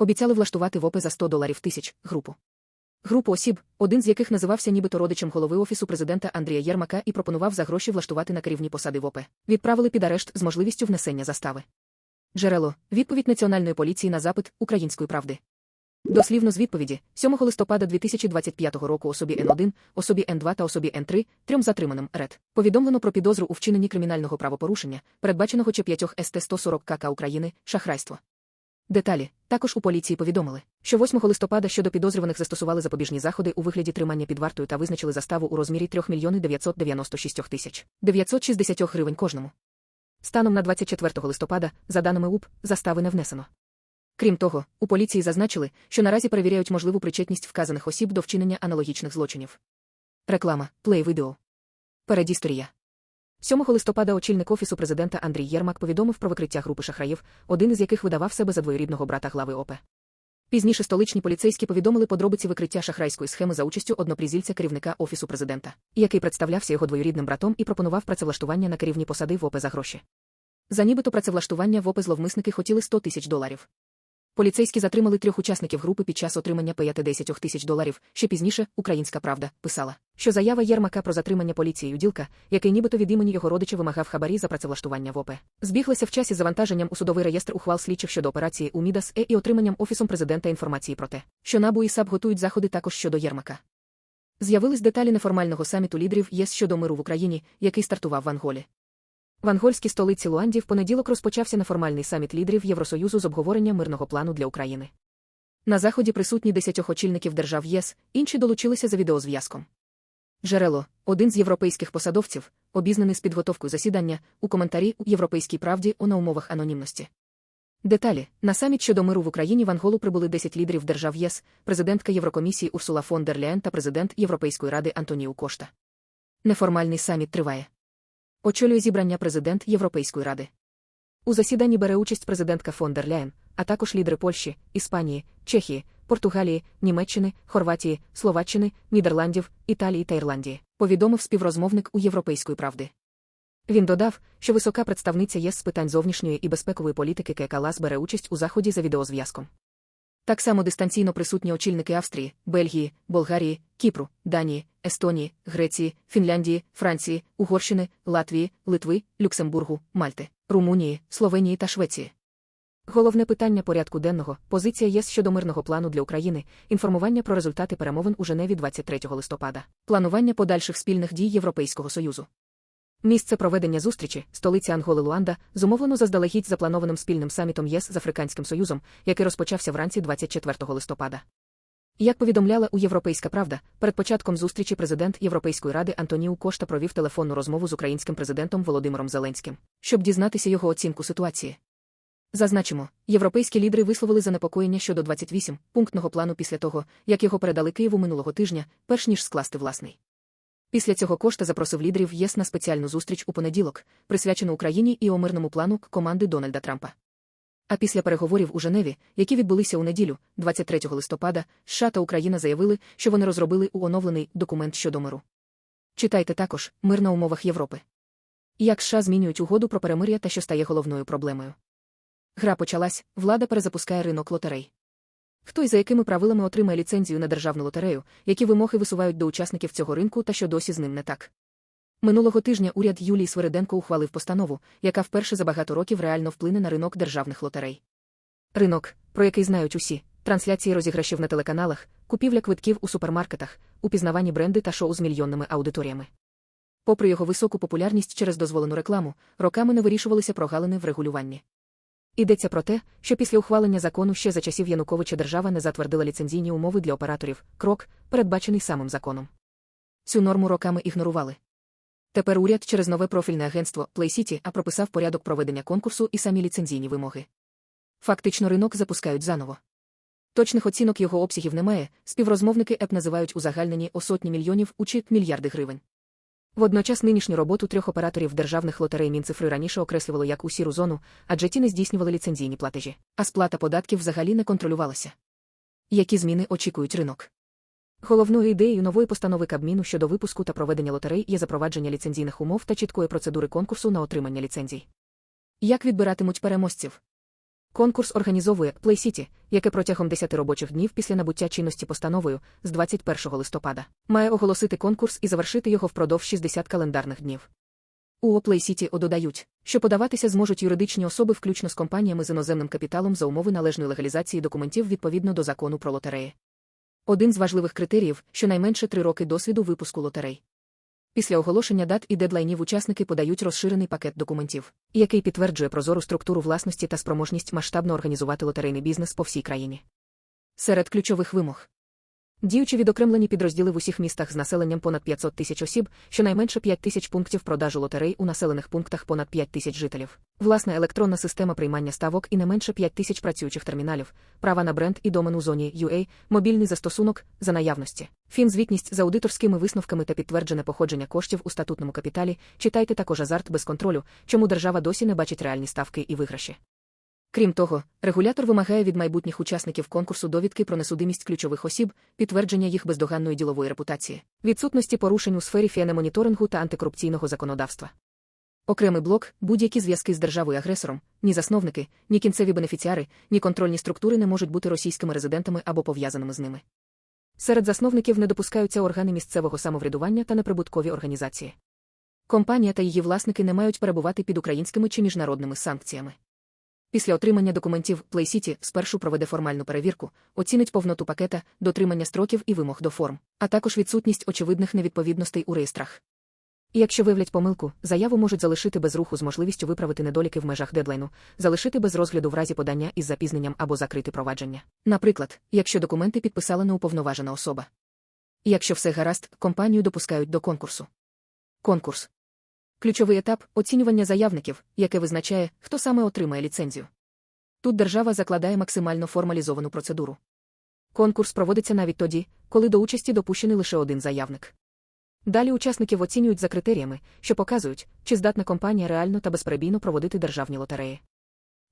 Обіцяли влаштувати в ОП за 100 доларів тисяч групу. Групу осіб, один з яких називався нібито родичем голови Офісу президента Андрія Єрмака і пропонував за гроші влаштувати на керівні посади в ОП, відправили під арешт з можливістю внесення застави. Джерело відповідь Національної поліції на запит Української правди. Дослівно з відповіді 7 листопада 2025 року особі Н1, особі Н2 та особі Н3, трьом затриманим РЕД, повідомлено про підозру у вчиненні кримінального правопорушення, передбаченого чи 5 СТ 140 КК України, шахрайство. Деталі також у поліції повідомили, що 8 листопада щодо підозрюваних застосували запобіжні заходи у вигляді тримання під вартою та визначили заставу у розмірі 3 мільйони 996 тисяч 960 гривень кожному. Станом на 24 листопада, за даними УП, застави не внесено. Крім того, у поліції зазначили, що наразі перевіряють можливу причетність вказаних осіб до вчинення аналогічних злочинів. Реклама, плей відео. Передісторія. 7 листопада очільник Офісу президента Андрій Єрмак повідомив про викриття групи шахраїв, один із яких видавав себе за двоюрідного брата глави ОП. Пізніше столичні поліцейські повідомили подробиці викриття шахрайської схеми за участю однопризільця керівника Офісу президента, який представлявся його двоюрідним братом і пропонував працевлаштування на керівні посади в ОП за гроші. За нібито працевлаштування в ОП зловмисники хотіли 100 тисяч доларів. Поліцейські затримали трьох учасників групи під час отримання 5-10 тисяч доларів. Ще пізніше Українська Правда писала, що заява Єрмака про затримання поліцією ділка, який нібито від імені його родича вимагав хабарі за працевлаштування в ОП, збіглася в часі завантаженням у судовий реєстр ухвал слідчих щодо операції у Мідас Е і отриманням офісом президента інформації про те, що НАБУ і САП готують заходи також щодо Єрмака. З'явились деталі неформального саміту лідерів ЄС щодо миру в Україні, який стартував в Анголі. В ангольській столиці Луанді в понеділок розпочався неформальний саміт лідерів Євросоюзу з обговорення мирного плану для України. На заході присутні десятьох очільників держав ЄС, інші долучилися за відеозв'язком. Джерело, один з європейських посадовців, обізнаний з підготовкою засідання, у коментарі у Європейській правді о на умовах анонімності. Деталі на саміт щодо миру в Україні в Анголу прибули 10 лідерів держав ЄС, президентка Єврокомісії Урсула фон дер Ляєн та президент Європейської ради Антоніу Кошта. Неформальний саміт триває. Очолює зібрання президент Європейської ради. У засіданні бере участь президентка фон дер Ляєн, а також лідери Польщі, Іспанії, Чехії, Португалії, Німеччини, Хорватії, Словаччини, Нідерландів, Італії та Ірландії, повідомив співрозмовник у Європейської правди. Він додав, що висока представниця ЄС з питань зовнішньої і безпекової політики Кека Лас бере участь у заході за відеозв'язком. Так само дистанційно присутні очільники Австрії, Бельгії, Болгарії, Кіпру, Данії, Естонії, Греції, Фінляндії, Франції, Угорщини, Латвії, Литви, Люксембургу, Мальти, Румунії, Словенії та Швеції. Головне питання порядку денного позиція ЄС щодо мирного плану для України, інформування про результати перемовин у Женеві 23 листопада, планування подальших спільних дій Європейського Союзу. Місце проведення зустрічі, столиця Анголи Луанда, зумовлено заздалегідь запланованим спільним самітом ЄС з Африканським Союзом, який розпочався вранці 24 листопада. Як повідомляла у Європейська Правда, перед початком зустрічі президент Європейської ради Антоніу Кошта провів телефонну розмову з українським президентом Володимиром Зеленським, щоб дізнатися його оцінку ситуації. Зазначимо, європейські лідери висловили занепокоєння щодо 28 пунктного плану після того, як його передали Києву минулого тижня, перш ніж скласти власний. Після цього Кошта запросив лідерів ЄС на спеціальну зустріч у понеділок, присвячену Україні і о мирному плану команди Дональда Трампа. А після переговорів у Женеві, які відбулися у неділю, 23 листопада, США та Україна заявили, що вони розробили уоновлений документ щодо миру. Читайте також мир на умовах Європи. Як США змінюють угоду про перемир'я та що стає головною проблемою. Гра почалась, влада перезапускає ринок лотерей. Хто і за якими правилами отримає ліцензію на державну лотерею, які вимоги висувають до учасників цього ринку та що досі з ним не так. Минулого тижня уряд Юлії Свириденко ухвалив постанову, яка вперше за багато років реально вплине на ринок державних лотерей. Ринок, про який знають усі, трансляції розіграшів на телеканалах, купівля квитків у супермаркетах, упізнавані бренди та шоу з мільйонними аудиторіями. Попри його високу популярність через дозволену рекламу, роками не вирішувалися прогалини в регулюванні. Йдеться про те, що після ухвалення закону ще за часів Януковича держава не затвердила ліцензійні умови для операторів, крок, передбачений самим законом. Цю норму роками ігнорували. Тепер уряд через нове профільне агентство PlayCity а прописав порядок проведення конкурсу і самі ліцензійні вимоги. Фактично ринок запускають заново. Точних оцінок його обсягів немає, співрозмовники ЕП називають узагальнені о сотні мільйонів у чи мільярди гривень. Водночас нинішню роботу трьох операторів державних лотерей Мінцифри раніше окреслювало як у сіру зону, адже ті не здійснювали ліцензійні платежі, а сплата податків взагалі не контролювалася. Які зміни очікують ринок? Головною ідеєю нової постанови Кабміну щодо випуску та проведення лотерей є запровадження ліцензійних умов та чіткої процедури конкурсу на отримання ліцензій. Як відбиратимуть переможців? Конкурс організовує Play City, яке протягом 10 робочих днів після набуття чинності постановою з 21 листопада має оголосити конкурс і завершити його впродовж 60 календарних днів. У Play City додають, що подаватися зможуть юридичні особи включно з компаніями з іноземним капіталом за умови належної легалізації документів відповідно до закону про лотереї. Один з важливих критеріїв щонайменше три роки досвіду випуску лотерей. Після оголошення дат і дедлайнів учасники подають розширений пакет документів, який підтверджує прозору структуру власності та спроможність масштабно організувати лотерейний бізнес по всій країні. Серед ключових вимог Діючі відокремлені підрозділи в усіх містах з населенням понад 500 тисяч осіб, щонайменше 5 тисяч пунктів продажу лотерей у населених пунктах понад 5 тисяч жителів. Власна електронна система приймання ставок і не менше 5 тисяч працюючих терміналів, права на бренд і домен у зоні UA, мобільний застосунок за наявності. Фінзвітність за аудиторськими висновками та підтверджене походження коштів у статутному капіталі. Читайте також азарт без контролю, чому держава досі не бачить реальні ставки і виграші. Крім того, регулятор вимагає від майбутніх учасників конкурсу довідки про несудимість ключових осіб, підтвердження їх бездоганної ділової репутації, відсутності порушень у сфері фіанемоніторингу та антикорупційного законодавства. Окремий блок, будь-які зв'язки з державою-агресором, ні засновники, ні кінцеві бенефіціари, ні контрольні структури не можуть бути російськими резидентами або пов'язаними з ними. Серед засновників не допускаються органи місцевого самоврядування та неприбуткові організації. Компанія та її власники не мають перебувати під українськими чи міжнародними санкціями. Після отримання документів PlayCity спершу проведе формальну перевірку, оцінить повноту пакета, дотримання строків і вимог до форм, а також відсутність очевидних невідповідностей у реєстрах. І якщо виявлять помилку, заяву можуть залишити без руху з можливістю виправити недоліки в межах дедлайну, залишити без розгляду в разі подання із запізненням або закрити провадження. Наприклад, якщо документи підписала неуповноважена особа. Якщо все гаразд, компанію допускають до конкурсу. Конкурс Ключовий етап оцінювання заявників, яке визначає, хто саме отримає ліцензію. Тут держава закладає максимально формалізовану процедуру. Конкурс проводиться навіть тоді, коли до участі допущений лише один заявник. Далі учасників оцінюють за критеріями, що показують, чи здатна компанія реально та безперебійно проводити державні лотереї.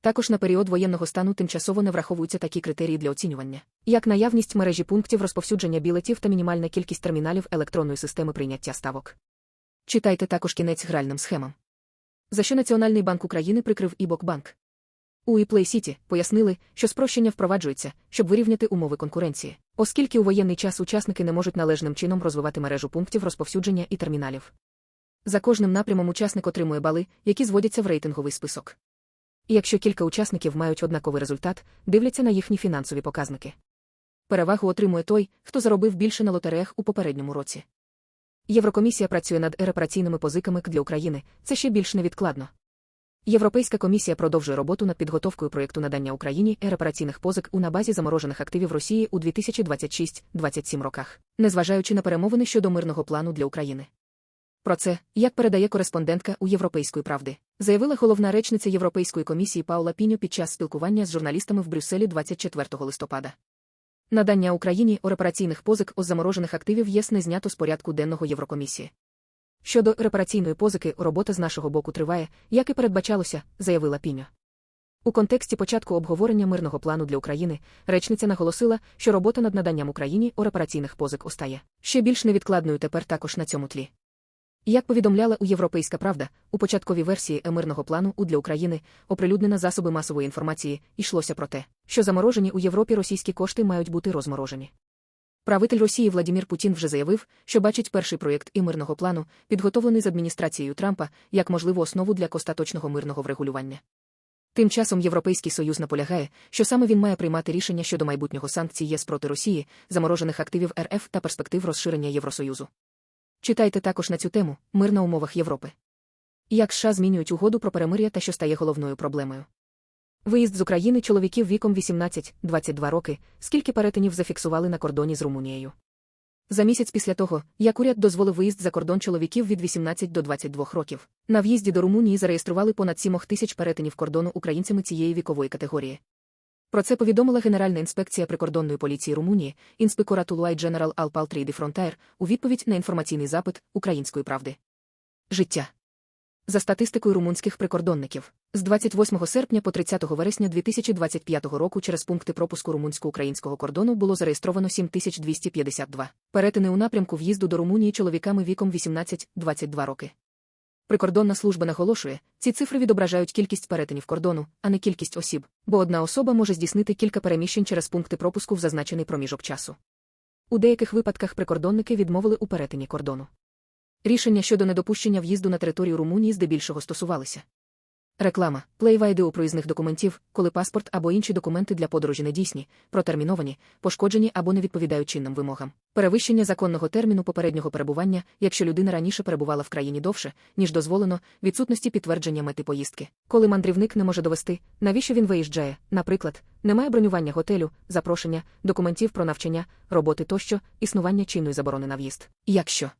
Також на період воєнного стану тимчасово не враховуються такі критерії для оцінювання, як наявність мережі пунктів розповсюдження білетів та мінімальна кількість терміналів електронної системи прийняття ставок. Читайте також кінець гральним схемам. За що Національний банк України прикрив Ібокбанк? У ePlay City пояснили, що спрощення впроваджується, щоб вирівняти умови конкуренції, оскільки у воєнний час учасники не можуть належним чином розвивати мережу пунктів розповсюдження і терміналів. За кожним напрямом учасник отримує бали, які зводяться в рейтинговий список. І якщо кілька учасників мають однаковий результат, дивляться на їхні фінансові показники. Перевагу отримує той, хто заробив більше на лотереях у попередньому році. Єврокомісія працює над репараційними позиками для України, це ще більш невідкладно. Європейська комісія продовжує роботу над підготовкою проєкту надання Україні репараційних позик у на базі заморожених активів Росії у 2026-27 роках, незважаючи на перемовини щодо мирного плану для України. Про це, як передає кореспондентка у Європейської правди, заявила головна речниця Європейської комісії Паула Піньо під час спілкування з журналістами в Брюсселі 24 листопада. Надання Україні репараційних позик з заморожених активів ЄС не знято з порядку денного Єврокомісії. Щодо репараційної позики, робота з нашого боку триває, як і передбачалося, заявила Піньо. У контексті початку обговорення мирного плану для України речниця наголосила, що робота над наданням Україні у репараційних позик остає ще більш невідкладною тепер також на цьому тлі. Як повідомляла у Європейська Правда, у початковій версії емирного плану у для України, оприлюднена засоби масової інформації, йшлося про те, що заморожені у Європі російські кошти мають бути розморожені. Правитель Росії Владимир Путін вже заявив, що бачить перший проєкт і мирного плану, підготовлений з адміністрацією Трампа, як можливу основу для остаточного мирного врегулювання. Тим часом Європейський Союз наполягає, що саме він має приймати рішення щодо майбутнього санкцій ЄС проти Росії, заморожених активів РФ та перспектив розширення Євросоюзу. Читайте також на цю тему мир на умовах Європи. Як США змінюють угоду про перемир'я та що стає головною проблемою. Виїзд з України чоловіків віком 18-22 роки, скільки перетинів зафіксували на кордоні з Румунією. За місяць після того, як уряд дозволив виїзд за кордон чоловіків від 18 до 22 років, на в'їзді до Румунії зареєстрували понад 7 тисяч перетинів кордону українцями цієї вікової категорії. Про це повідомила Генеральна інспекція прикордонної поліції Румунії, інспекторат Улуай Дженерал Алпалтрій Ді Фронтайр, у відповідь на інформаційний запит української правди. Життя. За статистикою румунських прикордонників, з 28 серпня по 30 вересня 2025 року через пункти пропуску румунсько-українського кордону було зареєстровано 7252 перетини у напрямку в'їзду до Румунії чоловіками віком 18-22 роки. Прикордонна служба наголошує, ці цифри відображають кількість перетинів кордону, а не кількість осіб, бо одна особа може здійснити кілька переміщень через пункти пропуску в зазначений проміжок часу. У деяких випадках прикордонники відмовили у перетині кордону. Рішення щодо недопущення в'їзду на територію Румунії здебільшого стосувалися. Реклама, плейвайди у проїзних документів, коли паспорт або інші документи для подорожі недійсні, протерміновані, пошкоджені або не відповідають чинним вимогам. Перевищення законного терміну попереднього перебування, якщо людина раніше перебувала в країні довше, ніж дозволено, відсутності підтвердження мети поїздки. Коли мандрівник не може довести, навіщо він виїжджає, наприклад, немає бронювання готелю, запрошення, документів про навчання, роботи тощо, існування чинної заборони на в'їзд. Якщо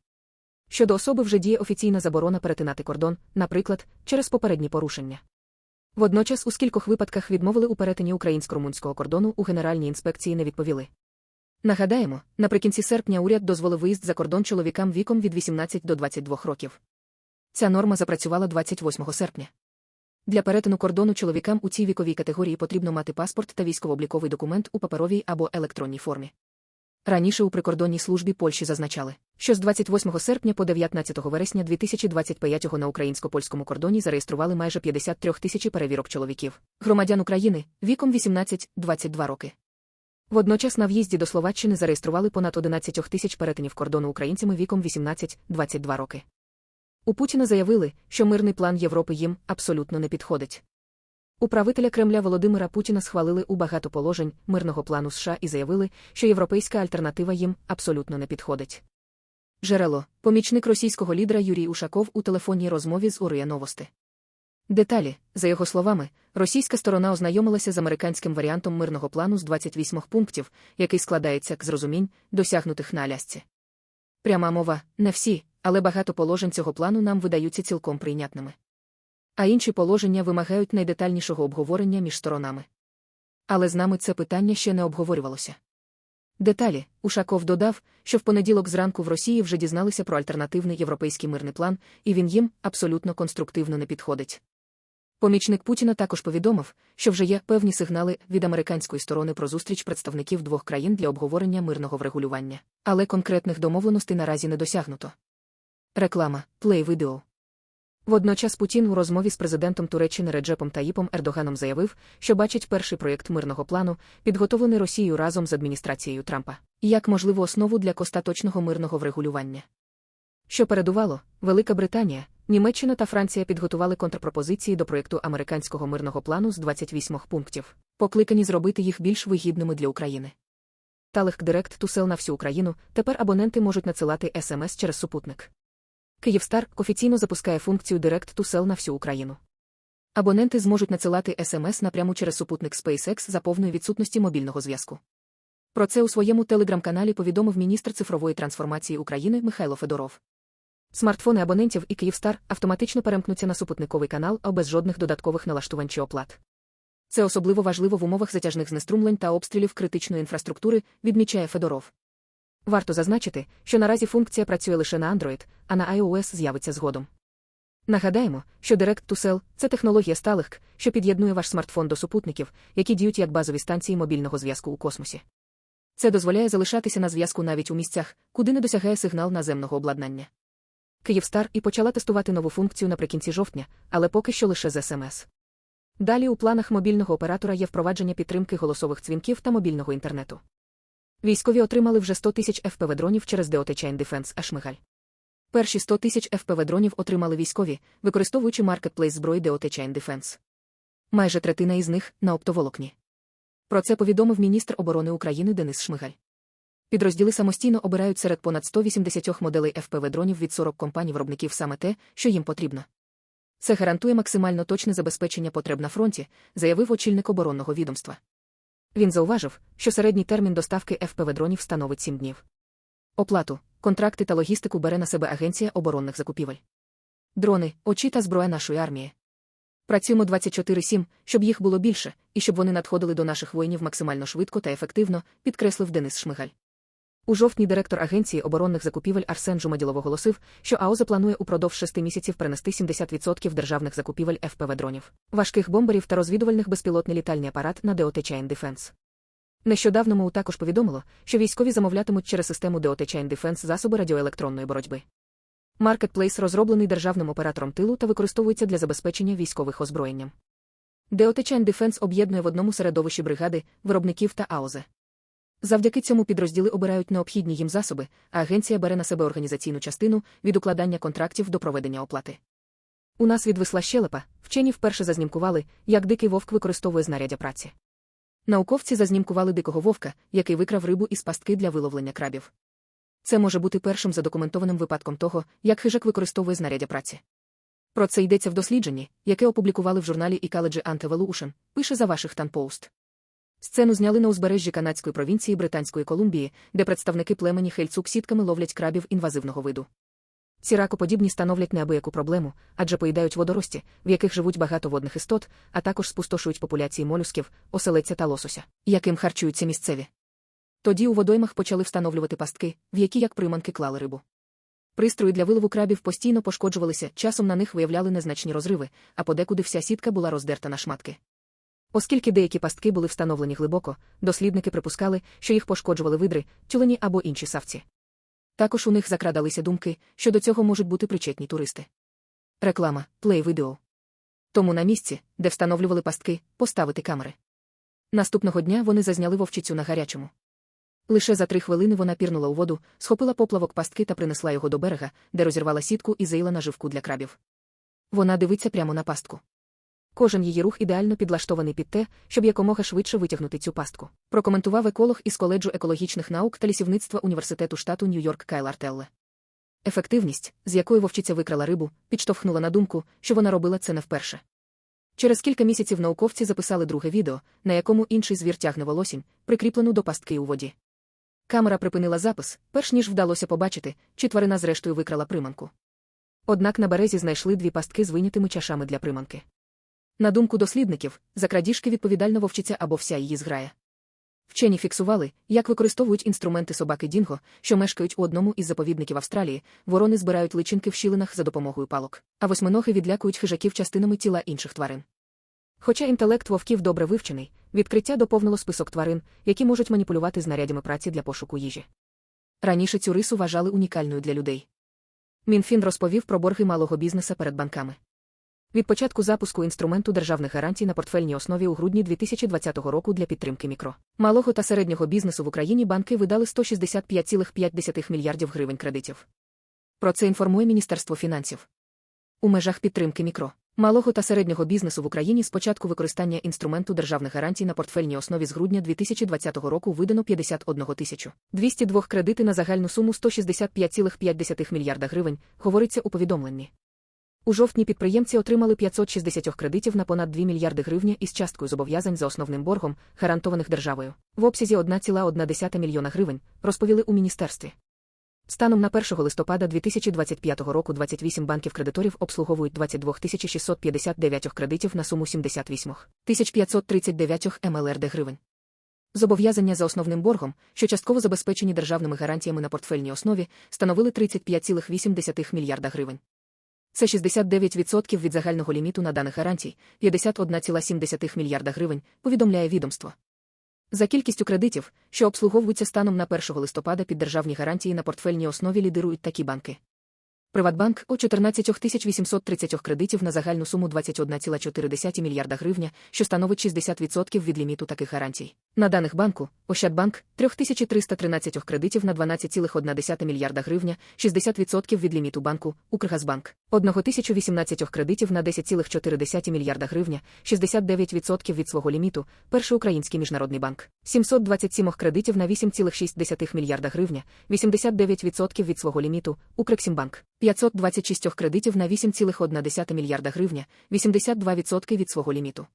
Щодо особи вже діє офіційна заборона перетинати кордон, наприклад, через попередні порушення. Водночас у скількох випадках відмовили у перетині українсько-румунського кордону у Генеральній інспекції не відповіли. Нагадаємо, наприкінці серпня уряд дозволив виїзд за кордон чоловікам віком від 18 до 22 років. Ця норма запрацювала 28 серпня. Для перетину кордону чоловікам у цій віковій категорії потрібно мати паспорт та військово-обліковий документ у паперовій або електронній формі. Раніше у прикордонній службі Польщі зазначали, що з 28 серпня по 19 вересня 2025 на українсько-польському кордоні зареєстрували майже 53 тисячі перевірок чоловіків, громадян України віком 18-22 роки. Водночас на в'їзді до Словаччини зареєстрували понад 11 тисяч перетинів кордону українцями віком 18-22 роки. У Путіна заявили, що мирний план Європи їм абсолютно не підходить. Управителя Кремля Володимира Путіна схвалили у багато положень мирного плану США і заявили, що європейська альтернатива їм абсолютно не підходить. Джерело, помічник російського лідера Юрій Ушаков у телефонній розмові з Урія Новости. Деталі, за його словами, російська сторона ознайомилася з американським варіантом мирного плану з 28 пунктів, який складається з розумінь, досягнутих на Алясці. Пряма мова, не всі, але багато положень цього плану нам видаються цілком прийнятними а інші положення вимагають найдетальнішого обговорення між сторонами. Але з нами це питання ще не обговорювалося. Деталі Ушаков додав, що в понеділок зранку в Росії вже дізналися про альтернативний європейський мирний план, і він їм абсолютно конструктивно не підходить. Помічник Путіна також повідомив, що вже є певні сигнали від американської сторони про зустріч представників двох країн для обговорення мирного врегулювання, але конкретних домовленостей наразі не досягнуто. Реклама, плей відео. Водночас Путін у розмові з президентом Туреччини Реджепом Таїпом Ердоганом заявив, що бачить перший проєкт мирного плану, підготовлений Росією разом з адміністрацією Трампа, як можливу основу для остаточного мирного врегулювання. Що передувало, Велика Британія, Німеччина та Франція підготували контрпропозиції до проєкту американського мирного плану з 28 пунктів, покликані зробити їх більш вигідними для України. Талих Директ Тусел на всю Україну тепер абоненти можуть надсилати смс через супутник. Київстар офіційно запускає функцію Direct to Cell на всю Україну. Абоненти зможуть надсилати смс напряму через супутник SpaceX за повної відсутності мобільного зв'язку. Про це у своєму телеграм-каналі повідомив міністр цифрової трансформації України Михайло Федоров. Смартфони абонентів і Київстар автоматично перемкнуться на супутниковий канал, а без жодних додаткових налаштувань чи оплат. Це особливо важливо в умовах затяжних знеструмлень та обстрілів критичної інфраструктури, відмічає Федоров. Варто зазначити, що наразі функція працює лише на Android, а на iOS з'явиться згодом. Нагадаємо, що Direct to Cell – це технологія Starlink, що під'єднує ваш смартфон до супутників, які діють як базові станції мобільного зв'язку у космосі. Це дозволяє залишатися на зв'язку навіть у місцях, куди не досягає сигнал наземного обладнання. Київстар і почала тестувати нову функцію наприкінці жовтня, але поки що лише з СМС. Далі у планах мобільного оператора є впровадження підтримки голосових дзвінків та мобільного інтернету. Військові отримали вже 100 тисяч ФПВ дронів через DOT Chain Defense Ашмигаль. Перші 100 тисяч ФПВ дронів отримали військові, використовуючи маркетплейс зброї DOT Chain Defense. Майже третина із них на оптоволокні. Про це повідомив міністр оборони України Денис Шмигаль. Підрозділи самостійно обирають серед понад 180 моделей ФПВ дронів від 40 компаній виробників саме те, що їм потрібно. Це гарантує максимально точне забезпечення потреб на фронті, заявив очільник оборонного відомства. Він зауважив, що середній термін доставки ФПВ дронів становить 7 днів. Оплату, контракти та логістику бере на себе Агенція оборонних закупівель. Дрони, очі та зброя нашої армії. Працюємо 24-7, щоб їх було більше, і щоб вони надходили до наших воїнів максимально швидко та ефективно, підкреслив Денис Шмигаль. У жовтні директор Агенції оборонних закупівель Арсен Жумаділов оголосив, що АО запланує упродовж шести місяців перенести 70% державних закупівель ФПВ дронів, важких бомберів та розвідувальних безпілотний літальний апарат на DOT Chain Defense. Нещодавно МОУ також повідомило, що військові замовлятимуть через систему DOT Chain Defense засоби радіоелектронної боротьби. Маркетплейс розроблений державним оператором тилу та використовується для забезпечення військових озброєнням. Деотечайн Дефенс об'єднує в одному середовищі бригади, виробників та АОЗ. Завдяки цьому підрозділи обирають необхідні їм засоби, а агенція бере на себе організаційну частину від укладання контрактів до проведення оплати. У нас відвисла щелепа, вчені вперше зазнімкували, як дикий вовк використовує знаряддя праці. Науковці зазнімкували дикого вовка, який викрав рибу із пастки для виловлення крабів. Це може бути першим задокументованим випадком того, як хижак використовує знаряддя праці. Про це йдеться в дослідженні, яке опублікували в журналі Ecology Antevolution, пише за Washington Post. Сцену зняли на узбережжі канадської провінції Британської Колумбії, де представники племені Хельцук сітками ловлять крабів інвазивного виду. Ці ракоподібні становлять неабияку проблему, адже поїдають водорості, в яких живуть багато водних істот, а також спустошують популяції молюсків, оселеця та лосося, яким харчуються місцеві. Тоді у водоймах почали встановлювати пастки, в які як приманки клали рибу. Пристрої для вилову крабів постійно пошкоджувалися, часом на них виявляли незначні розриви, а подекуди вся сітка була роздерта на шматки. Оскільки деякі пастки були встановлені глибоко, дослідники припускали, що їх пошкоджували видри, тюлені або інші савці. Також у них закрадалися думки, що до цього можуть бути причетні туристи. Реклама, плей відео. Тому на місці, де встановлювали пастки, поставити камери. Наступного дня вони зазняли вовчицю на гарячому. Лише за три хвилини вона пірнула у воду, схопила поплавок пастки та принесла його до берега, де розірвала сітку і заїла наживку для крабів. Вона дивиться прямо на пастку. Кожен її рух ідеально підлаштований під те, щоб якомога швидше витягнути цю пастку. Прокоментував еколог із коледжу екологічних наук та лісівництва університету штату Нью-Йорк Кайл Артелле. Ефективність, з якою вовчиця викрала рибу, підштовхнула на думку, що вона робила це не вперше. Через кілька місяців науковці записали друге відео, на якому інший звір тягне волосінь, прикріплену до пастки у воді. Камера припинила запис, перш ніж вдалося побачити, чи тварина зрештою викрала приманку. Однак на березі знайшли дві пастки з винятими чашами для приманки. На думку дослідників, за крадіжки відповідально вовчиця або вся її зграя. Вчені фіксували, як використовують інструменти собаки Дінго, що мешкають у одному із заповідників Австралії, ворони збирають личинки в щілинах за допомогою палок, а восьминоги відлякують хижаків частинами тіла інших тварин. Хоча інтелект вовків добре вивчений, відкриття доповнило список тварин, які можуть маніпулювати знарядями праці для пошуку їжі. Раніше цю рису вважали унікальною для людей. Мінфін розповів про борги малого бізнеса перед банками. Від початку запуску інструменту державних гарантій на портфельній основі у грудні 2020 року для підтримки мікро, малого та середнього бізнесу в Україні банки видали 165,5 мільярдів гривень кредитів. Про це інформує Міністерство фінансів. У межах підтримки мікро, малого та середнього бізнесу в Україні з початку використання інструменту державних гарантій на портфельній основі з грудня 2020 року видано 51 тисячу 202 кредити на загальну суму 165,5 мільярда гривень, говориться у повідомленні. У жовтні підприємці отримали 560 кредитів на понад 2 мільярди гривень із часткою зобов'язань за основним боргом, гарантованих державою, в обсязі 1,1 мільйона гривень, розповіли у міністерстві. Станом на 1 листопада 2025 року 28 банків-кредиторів обслуговують 22 659 кредитів на суму 78 539 МЛРД гривень. Зобов'язання за основним боргом, що частково забезпечені державними гарантіями на портфельній основі, становили 35,8 мільярда гривень. Це 69% від загального ліміту на даних гарантій, 51,7 мільярда гривень, повідомляє відомство. За кількістю кредитів, що обслуговуються станом на 1 листопада під державні гарантії на портфельній основі лідирують такі банки. Приватбанк о 14 830 кредитів на загальну суму 21,4 мільярда гривня, що становить 60% від ліміту таких гарантій. На даних банку, Ощадбанк 3313 кредитів на 12,1 мільярда гривня, 60% від ліміту банку, Укргазбанк. 1018 кредитів на 10,4 мільярда гривня, 69% від свого ліміту, Перший український міжнародний банк. 727 кредитів на 8,6 мільярда гривня, 89% від свого ліміту, Укрексімбанк. 526 кредитів на 8,1 мільярда гривня, 82% від свого ліміту.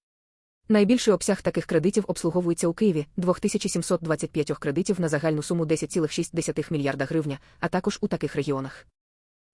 Найбільший обсяг таких кредитів обслуговується у Києві 2725 кредитів на загальну суму 10,6 мільярда гривня, а також у таких регіонах.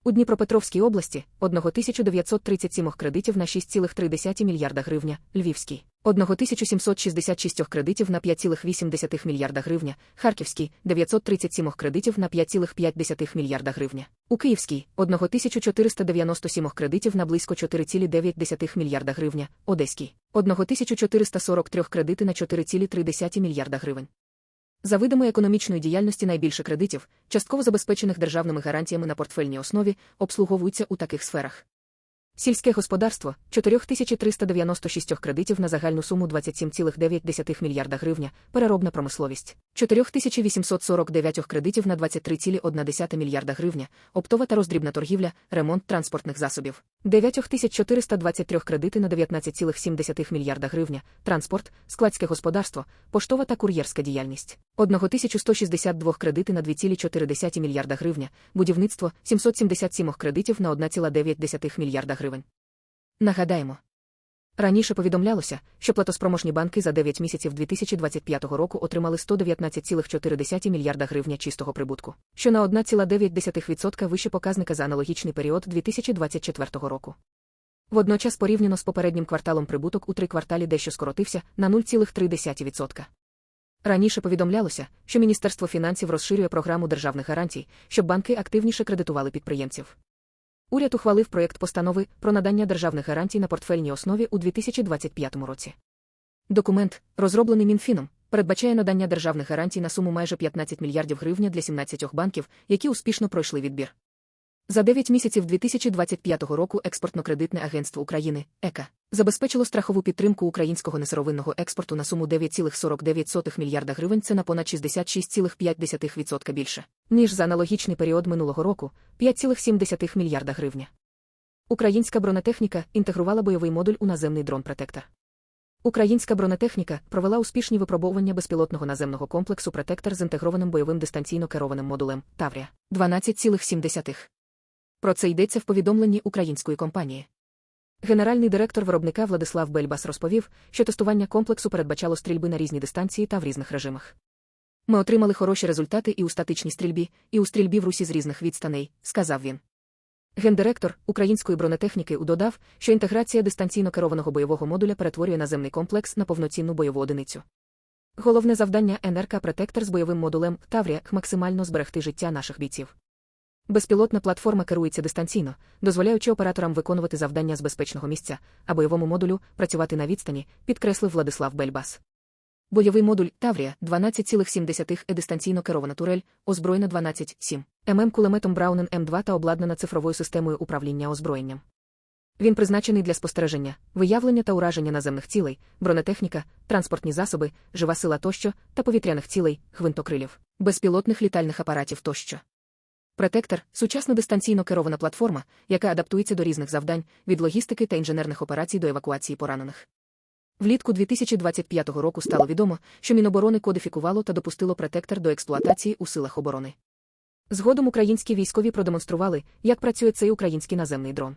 У Дніпропетровській області 1937 кредитів на 6,3 мільярда гривня, Львівській 1766 кредитів на 5,8 мільярда гривня, Харківський 937 кредитів на 5,5 мільярда гривня. У Київській 1497 кредитів на близько 4,9 мільярда гривня, Одеській 1443 кредити на 4,3 мільярда гривень. За видами економічної діяльності найбільше кредитів, частково забезпечених державними гарантіями на портфельній основі, обслуговуються у таких сферах. Сільське господарство 4396 кредитів на загальну суму 27,9 мільярда гривня, переробна промисловість 4849 кредитів на 23,1 мільярда гривня, оптова та роздрібна торгівля, ремонт транспортних засобів 9423 кредити на 19,7 мільярда гривня, транспорт, складське господарство, поштова та кур'єрська діяльність 1162 кредити на 2,4 мільярда гривня, будівництво 777 кредитів на 1,9 мільярда гривень. Нагадаємо. Раніше повідомлялося, що платоспроможні банки за 9 місяців 2025 року отримали 119,4 мільярда гривня чистого прибутку, що на 1,9% вище показника за аналогічний період 2024 року. Водночас порівняно з попереднім кварталом прибуток у три кварталі дещо скоротився на 0,3%. Раніше повідомлялося, що Міністерство фінансів розширює програму державних гарантій, щоб банки активніше кредитували підприємців. Уряд ухвалив проєкт постанови про надання державних гарантій на портфельній основі у 2025 році. Документ, розроблений Мінфіном, передбачає надання державних гарантій на суму майже 15 мільярдів гривень для 17 банків, які успішно пройшли відбір. За 9 місяців 2025 року Експортно-кредитне агентство України ЕКА забезпечило страхову підтримку українського несировинного експорту на суму 9,49 мільярда гривень. Це на понад 66,5% більше, ніж за аналогічний період минулого року 5,7 мільярда гривня. Українська бронетехніка інтегрувала бойовий модуль у наземний дрон Протектор. Українська бронетехніка провела успішні випробовування безпілотного наземного комплексу Протектор з інтегрованим бойовим дистанційно керованим модулем Таврія 12,7. Про це йдеться в повідомленні української компанії. Генеральний директор виробника Владислав Бельбас розповів, що тестування комплексу передбачало стрільби на різні дистанції та в різних режимах. Ми отримали хороші результати і у статичній стрільбі, і у стрільбі в русі з різних відстаней, сказав він. Гендиректор української бронетехніки додав, що інтеграція дистанційно керованого бойового модуля перетворює наземний комплекс на повноцінну бойову одиницю. Головне завдання НРК Протектор з бойовим модулем Таврія максимально зберегти життя наших бійців. Безпілотна платформа керується дистанційно, дозволяючи операторам виконувати завдання з безпечного місця, а бойовому модулю працювати на відстані, підкреслив Владислав Бельбас. Бойовий модуль Таврія 12,7 е дистанційно керована турель, озброєна 12,7 ММ кулеметом Браунен М2 та обладнана цифровою системою управління озброєнням. Він призначений для спостереження, виявлення та ураження наземних цілей, бронетехніка, транспортні засоби, жива сила тощо та повітряних цілей, гвинтокрилів, безпілотних літальних апаратів тощо. Протектор сучасна дистанційно керована платформа, яка адаптується до різних завдань, від логістики та інженерних операцій до евакуації поранених. Влітку 2025 року стало відомо, що Міноборони кодифікувало та допустило протектор до експлуатації у силах оборони. Згодом українські військові продемонстрували, як працює цей український наземний дрон.